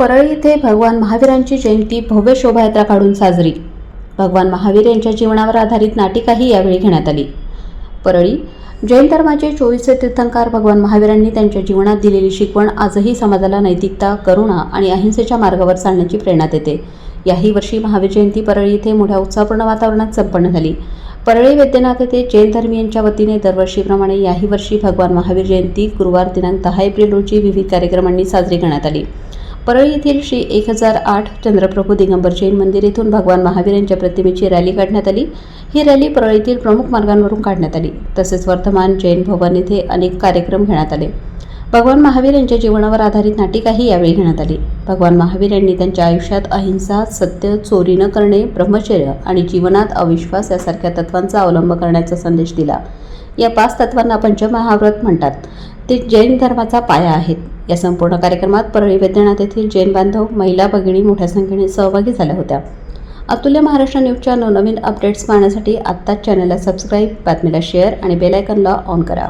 परळी इथे भगवान महावीरांची जयंती भव्य शोभायात्रा काढून साजरी. भगवान महावीर यांच्या जीवनावर आधारित नाटिकाही यावेळी घेण्यात आली. परळी जैन धर्माचे चोवीसचे तीर्थंकार भगवान महावीरांनी त्यांच्या जीवनात दिलेली शिकवण आजही समाजाला नैतिकता करुणा आणि अहिंसेच्या मार्गावर चालण्याची प्रेरणा देते. याही वर्षी महावीर जयंती परळी येथे मोठ्या उत्साहपूर्ण वातावरणात संपन्न झाली. परळी वैद्यनाथ येथे जैन धर्मीयांच्या वतीने दरवर्षीप्रमाणे याही वर्षी भगवान महावीर जयंती गुरुवार दिनांक दहा एप्रिल रोजी विविध कार्यक्रमांनी साजरी करण्यात आली. परळी येथील श्री एक हजार आठ चंद्रप्रभू दिगंबर जैन मंदिर येथून भगवान महावीर यांच्या प्रतिमेची रॅली काढण्यात आली. ही रॅली परळीतील प्रमुख मार्गांवरून काढण्यात आली. तसेच वर्धमान जैन भवन येथे अनेक कार्यक्रम घेण्यात आले. भगवान महावीर यांच्या जीवनावर आधारित नाटिकाही यावेळी घेण्यात आली. भगवान महावीर यांनी त्यांच्या आयुष्यात अहिंसा सत्य चोरी न करणे ब्रह्मचर्य आणि जीवनात अविश्वास यासारख्या तत्वांचा अवलंब करण्याचा संदेश दिला. या पाच तत्वांना पंचमहाव्रत म्हणतात. ते जैन धर्माचा पाया आहेत. या संपूर्ण कार्यक्रमात परळी वैद्यनाथ येथील जैन बांधव महिला भगिनी मोठ्या संख्येने सहभागी झाल्या होत्या. अतुल्य महाराष्ट्र न्यूजच्या नवनवीन अपडेट्स पाहण्यासाठी आत्ताच चॅनलला सबस्क्राईब बातमीला शेअर आणि बेलायकनला ऑन करा.